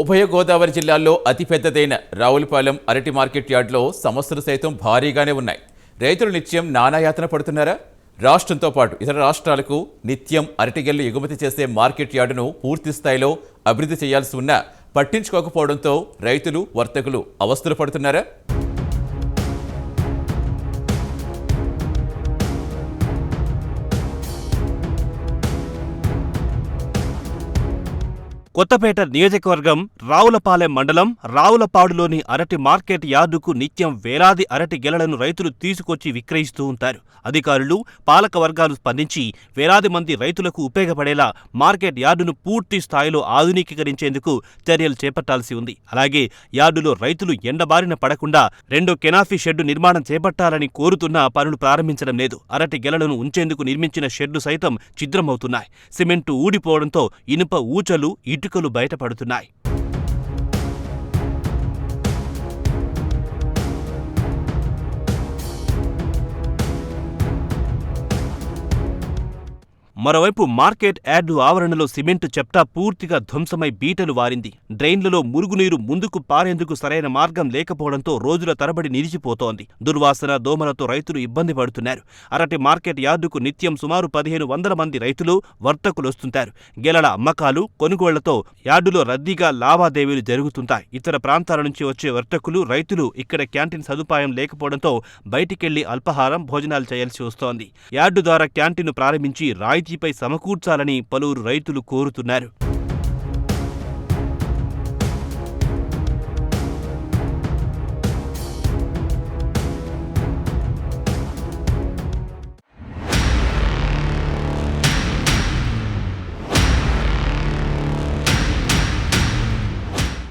ఉభయ గోదావరి జిల్లాల్లో అతిపెద్దదైన రావులపాలెం అరటి మార్కెట్ యార్డ్లో సమస్యలు సైతం భారీగానే ఉన్నాయి. రైతులు నిత్యం నానాయాతన పడుతున్నారా? రాష్ట్రంతో పాటు ఇతర రాష్ట్రాలకు నిత్యం అరటిగెల్లు ఎగుమతి చేసే మార్కెట్ యార్డును పూర్తి స్థాయిలో అభివృద్ధి చేయాల్సి ఉన్నా పట్టించుకోకపోవడంతో రైతులు వర్తకులు అవస్థలు పడుతున్నారా? కొత్తపేట నియోజకవర్గం రావులపాలెం మండలం రావులపాడులోని అరటి మార్కెట్ యార్డుకు నిత్యం వేలాది అరటి గెలలను రైతులు తీసుకొచ్చి విక్రయిస్తూ ఉంటారు. అధికారులు పాలక వర్గాలు స్పందించి వేలాది మంది రైతులకు ఉపయోగపడేలా మార్కెట్ యార్డును పూర్తి స్థాయిలో ఆధునీకరించేందుకు చర్యలు చేపట్టాల్సి ఉంది. అలాగే యార్డులో రైతులు ఎండబారిన పడకుండా రెండో కెనాఫీ షెడ్డు నిర్మాణం చేపట్టాలని కోరుతున్నా పనులు ప్రారంభించడం లేదు. అరటి గెలలను ఉంచేందుకు నిర్మించిన షెడ్డు సైతం ఛిద్రమవుతున్నాయి. సిమెంటు ఊడిపోవడంతో ఇనుప ఊచలు ఇటుకలు బయటపడుతున్నాయి. మరోవైపు మార్కెట్ యార్డు ఆవరణలో సిమెంటు చెప్టా పూర్తిగా ధ్వంసమై బీటలు వారింది. డ్రైన్లలో మురుగునీరు ముందుకు పారేందుకు సరైన మార్గం లేకపోవడంతో రోజుల తరబడి నిలిచిపోతోంది. దుర్వాసన దోమలతో రైతులు ఇబ్బంది పడుతున్నారు. అరటి మార్కెట్ యార్డుకు నిత్యం సుమారు పదిహేను వందల మంది రైతులు వర్తకులు వస్తుంటారు గెలల అమ్మకాలు కొనుగోళ్ళతో యార్డులో రద్దీగా లావాదేవీలు జరుగుతుంటాయి. ఇతర ప్రాంతాల నుంచి వచ్చే వర్తకులు రైతులు ఇక్కడ క్యాంటీన్ సదుపాయం లేకపోవడంతో బయటికెళ్ళి అల్పాహారం భోజనాలు చేయాల్సి వస్తోంది. యార్డు ద్వారా క్యాంటీన్ను ప్రారంభించి రాయితీ రాయితీపై సమకూర్చాలని పలువురు రైతులు కోరుతున్నారు.